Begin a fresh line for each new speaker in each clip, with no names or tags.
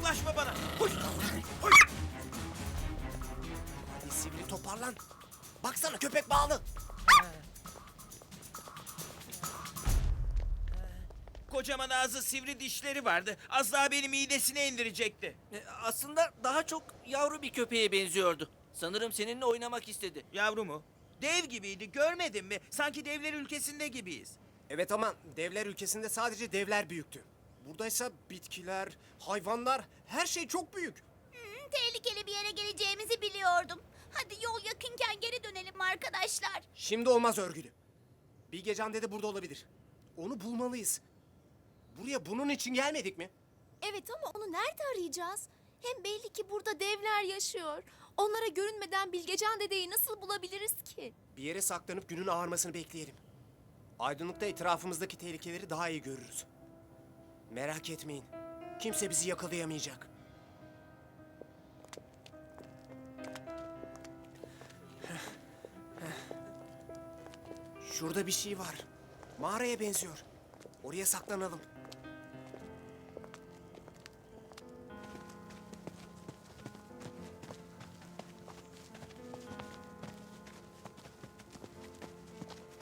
Yaklaşma bana. Hoş. Hoş. Hadi sivri toparlan. Baksana köpek bağlı.
Kocaman ağzı sivri dişleri vardı. Az daha beni midesine indirecekti.
E, aslında daha çok yavru bir köpeğe benziyordu. Sanırım seninle oynamak istedi.
Yavru mu? Dev gibiydi görmedin mi? Sanki devler ülkesinde gibiyiz.
Evet ama devler ülkesinde sadece devler büyüktü. Buradaysa bitkiler, hayvanlar, her şey çok büyük.
Hmm, tehlikeli bir yere geleceğimizi biliyordum. Hadi yol yakınken geri dönelim arkadaşlar.
Şimdi olmaz örgülü. Bilgecan dede burada olabilir. Onu bulmalıyız. Buraya bunun için gelmedik mi?
Evet ama onu nerede arayacağız? Hem belli ki burada devler yaşıyor. Onlara görünmeden Bilgecan dedeyi nasıl bulabiliriz ki?
Bir yere saklanıp günün ağarmasını bekleyelim. Aydınlıkta etrafımızdaki tehlikeleri daha iyi görürüz. Merak etmeyin. Kimse bizi yakalayamayacak. Şurada bir şey var. Mağaraya benziyor. Oraya saklanalım.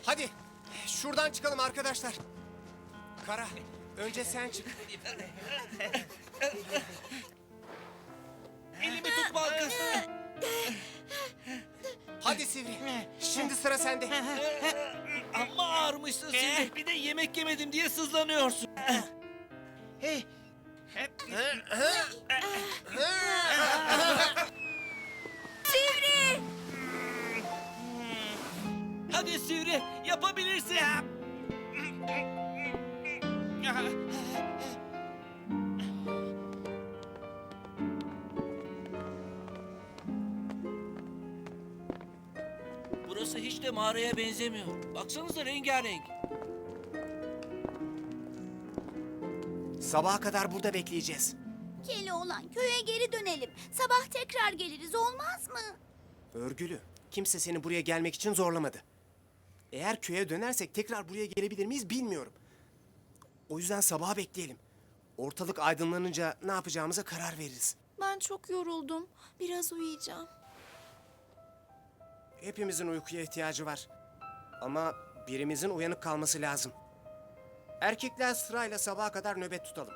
Hadi şuradan çıkalım arkadaşlar. Kara önce sen çık.
Elimi tutma kız.
Hadi Sivri. Şimdi sıra sende.
Amma ağırmışsın Sivri. Bir de yemek yemedim diye sızlanıyorsun.
Hey.
Sivri!
Hadi Sivri yapabilirsin. Burası mağaraya benzemiyor. Baksanıza rengarenk.
Sabaha kadar burada bekleyeceğiz.
Keloğlan köye geri dönelim. Sabah tekrar geliriz olmaz mı?
Örgülü. Kimse seni buraya gelmek için zorlamadı. Eğer köye dönersek tekrar buraya gelebilir miyiz bilmiyorum. O yüzden sabaha bekleyelim. Ortalık aydınlanınca ne yapacağımıza karar veririz.
Ben çok yoruldum. Biraz uyuyacağım.
Hepimizin uykuya ihtiyacı var. Ama birimizin uyanık kalması lazım. Erkekler sırayla sabaha kadar nöbet tutalım.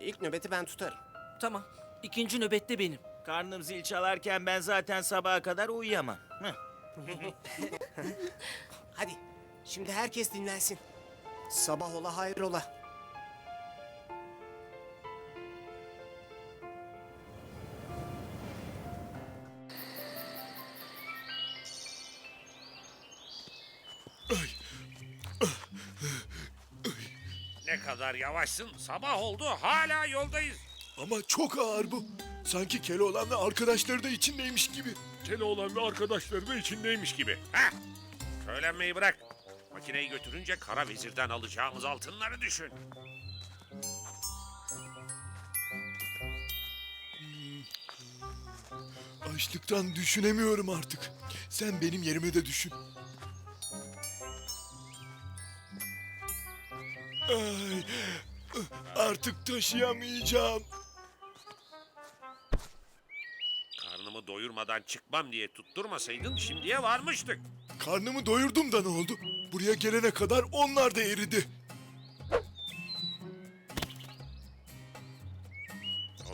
İlk nöbeti ben tutarım.
Tamam. İkinci nöbette benim.
karnım zil çalarken ben zaten sabaha kadar uyuyamam. Heh.
Hadi şimdi herkes dinlensin. Sabah ola hayrola.
Ne kadar yavaşsın. Sabah oldu hala yoldayız.
Ama çok ağır bu. Sanki Keloğlan'la arkadaşları da içindeymiş gibi.
Keloğlan ve arkadaşları da içindeymiş gibi. Heh. Söylenmeyi bırak. Makineyi götürünce kara vezirden alacağımız altınları düşün.
Açlıktan düşünemiyorum artık. Sen benim yerime de düşün. Ay, artık taşıyamayacağım.
Karnımı doyurmadan çıkmam diye tutturmasaydın şimdiye varmıştık.
Karnımı doyurdum da ne oldu? Buraya gelene kadar onlar da eridi.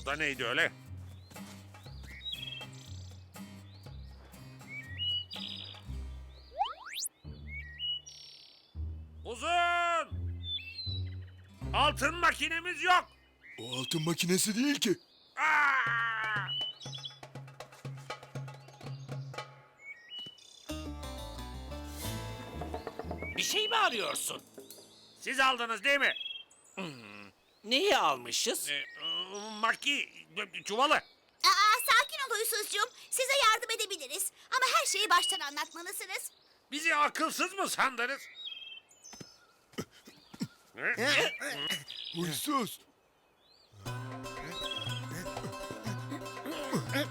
O da neydi öyle? Altın makinemiz yok.
O altın makinesi değil ki.
Aa!
Bir şey mi arıyorsun?
Siz aldınız değil mi?
Neyi almışız?
Ee, maki çuvalı.
Aa, sakin ol huysuzcuğum. Size yardım edebiliriz. Ama her şeyi baştan anlatmalısınız.
Bizi akılsız mı sandınız?
Huysuz. Ay.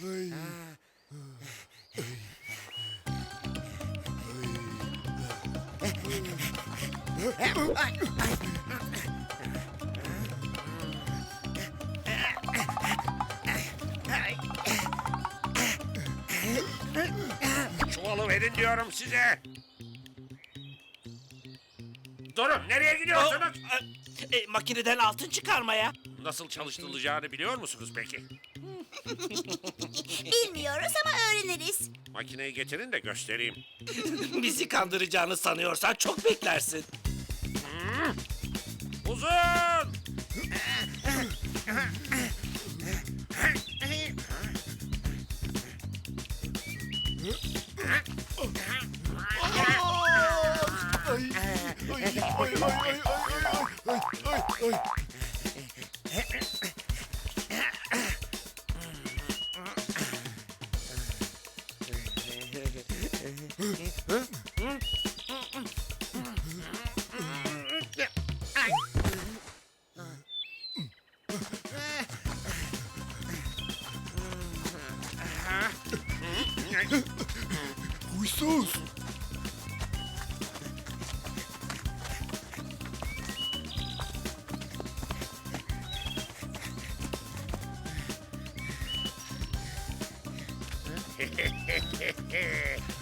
Ay.
Ay. Ay. Verin diyorum size. Durun nereye gidiyorsunuz?
E, makineden altın çıkarmaya.
Nasıl çalıştırılacağını biliyor musunuz peki?
Bilmiyoruz ama öğreniriz.
Makineyi getirin de göstereyim.
Bizi kandıracağını sanıyorsan çok beklersin.
Uzun!
Huh? Huysuz.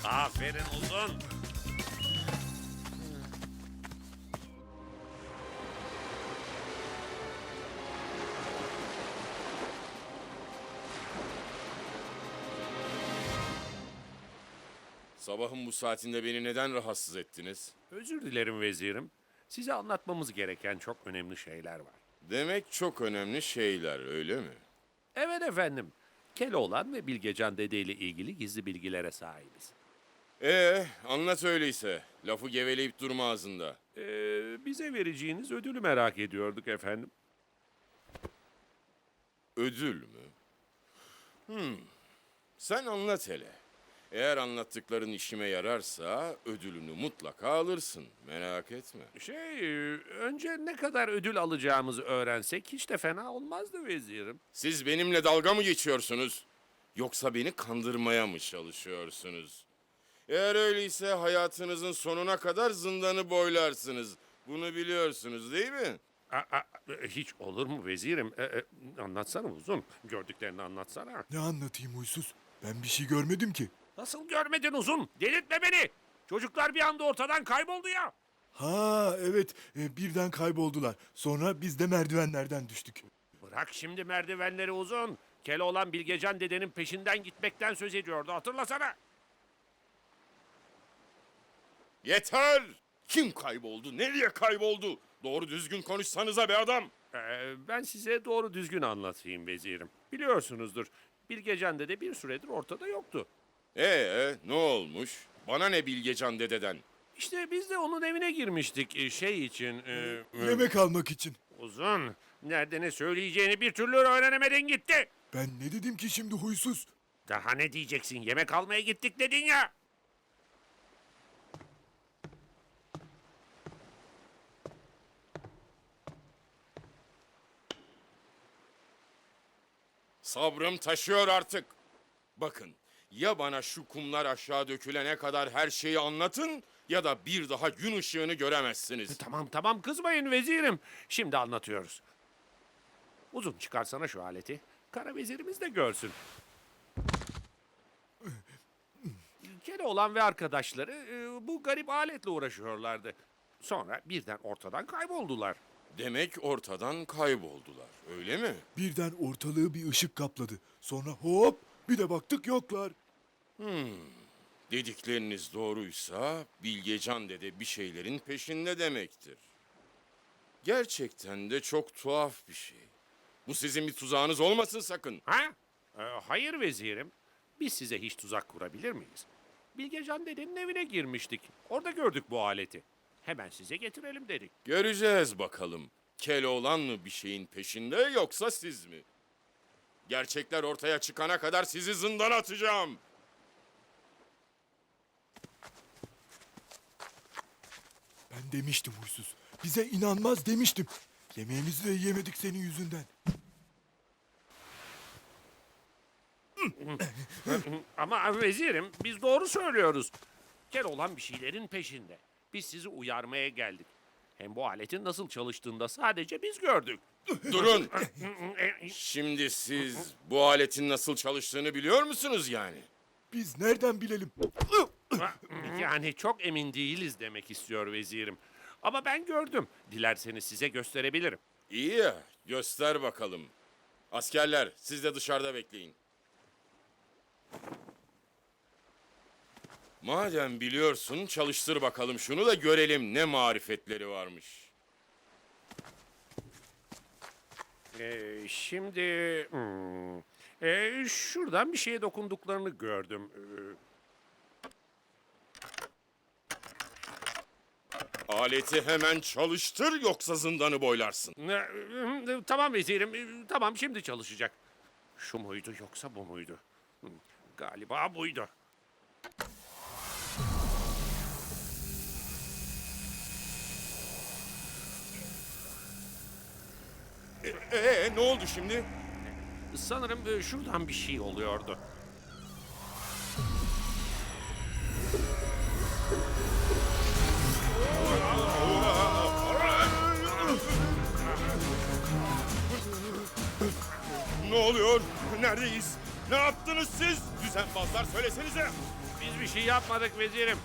Aferin uzun.
Sabahın bu saatinde beni neden rahatsız ettiniz?
Özür dilerim vezirim. Size anlatmamız gereken çok önemli şeyler var.
Demek çok önemli şeyler öyle mi?
Evet efendim. Keloğlan ve Bilgecan Dede ile ilgili gizli bilgilere sahibiz.
Ee, anlat öyleyse. Lafı geveleyip durma ağzında.
Ee, bize vereceğiniz ödülü merak ediyorduk efendim.
Ödül mü? Hmm. Sen anlat hele. Eğer anlattıkların işime yararsa ödülünü mutlaka alırsın. Merak etme.
Şey, e, önce ne kadar ödül alacağımızı öğrensek hiç de fena olmazdı vezirim.
Siz benimle dalga mı geçiyorsunuz? Yoksa beni kandırmaya mı çalışıyorsunuz? Eğer öyleyse hayatınızın sonuna kadar zindanı boylarsınız. Bunu biliyorsunuz değil mi?
Aa, e, hiç olur mu vezirim? E, e, anlatsana uzun. Gördüklerini anlatsana.
Ne anlatayım huysuz? Ben bir şey görmedim ki.
Nasıl görmedin uzun? Delirtme beni. Çocuklar bir anda ortadan kayboldu ya.
Ha evet e, birden kayboldular. Sonra biz de merdivenlerden düştük.
Bırak şimdi merdivenleri uzun. Keloğlan Bilgecan dedenin peşinden gitmekten söz ediyordu. Hatırlasana.
Yeter! Kim kayboldu? Nereye kayboldu? Doğru düzgün konuşsanıza be adam.
Ee, ben size doğru düzgün anlatayım vezirim. Biliyorsunuzdur. Bilgecan dede bir süredir ortada yoktu.
Ee, ne olmuş? Bana ne Bilgecan dededen?
İşte biz de onun evine girmiştik e, şey için. e, e,
Yemek almak için.
Uzun. Nerede ne söyleyeceğini bir türlü öğrenemedin gitti.
Ben ne dedim ki şimdi huysuz?
Daha ne diyeceksin? Yemek almaya gittik dedin ya.
Sabrım taşıyor artık. Bakın, ya bana şu kumlar aşağı dökülene kadar her şeyi anlatın ya da bir daha gün ışığını göremezsiniz.
Tamam tamam kızmayın vezirim. Şimdi anlatıyoruz. Uzun çıkarsana şu aleti. Kara vezirimiz de görsün. Keloğlan ve arkadaşları e, bu garip aletle uğraşıyorlardı. Sonra birden ortadan kayboldular.
Demek ortadan kayboldular, öyle mi?
Birden ortalığı bir ışık kapladı. Sonra hop bir de baktık yoklar.
Dedikleriniz doğruysa Bilgecan dede bir şeylerin peşinde demektir. Gerçekten de çok tuhaf bir şey. Bu sizin bir tuzağınız olmasın sakın.
Ha? E, hayır vezirim. Biz size hiç tuzak kurabilir miyiz? Bilgecan dedenin evine girmiştik. Orada gördük bu aleti. Hemen size getirelim dedik.
Göreceğiz bakalım. Keloğlan mı bir şeyin peşinde yoksa siz mi? Gerçekler ortaya çıkana kadar sizi zindana atacağım.
Demiştim huysuz. Bize inanmaz demiştim. Yemeğimizi de yiyemedik senin yüzünden.
Ama vezirim biz doğru söylüyoruz. Keloğlan bir şeylerin peşinde. Biz sizi uyarmaya geldik. Hem bu aletin nasıl çalıştığını da sadece biz gördük.
Durun. Şimdi siz bu aletin nasıl çalıştığını biliyor musunuz yani?
Biz nereden bilelim?
Yani çok emin değiliz demek istiyor vezirim. Ama ben gördüm. Dilerseniz size gösterebilirim.
İyi ya, göster bakalım. Askerler, siz de dışarıda bekleyin. Madem biliyorsun, çalıştır bakalım şunu da görelim ne marifetleri varmış.
Ee, şimdi hmm, ee, şuradan bir şeye dokunduklarını gördüm. Ee,
Aleti hemen çalıştır yoksa zindanı boylarsın.
e, tamam vezirim. e, Tamam şimdi çalışacak. Şu muydu yoksa bu muydu? Galiba buydu.
Ee, ne oldu şimdi?
Sanırım şuradan bir şey oluyordu.
Neredeyiz? Ne yaptınız siz? Düzenbazlar söylesenize.
Biz bir şey yapmadık vezirim.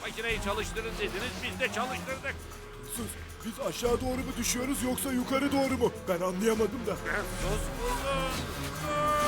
Makineyi çalıştırın dediniz biz de çalıştırdık.
Sus. Biz aşağı doğru mu düşüyoruz yoksa yukarı doğru mu? Ben anlayamadım da.
Sus kuzum.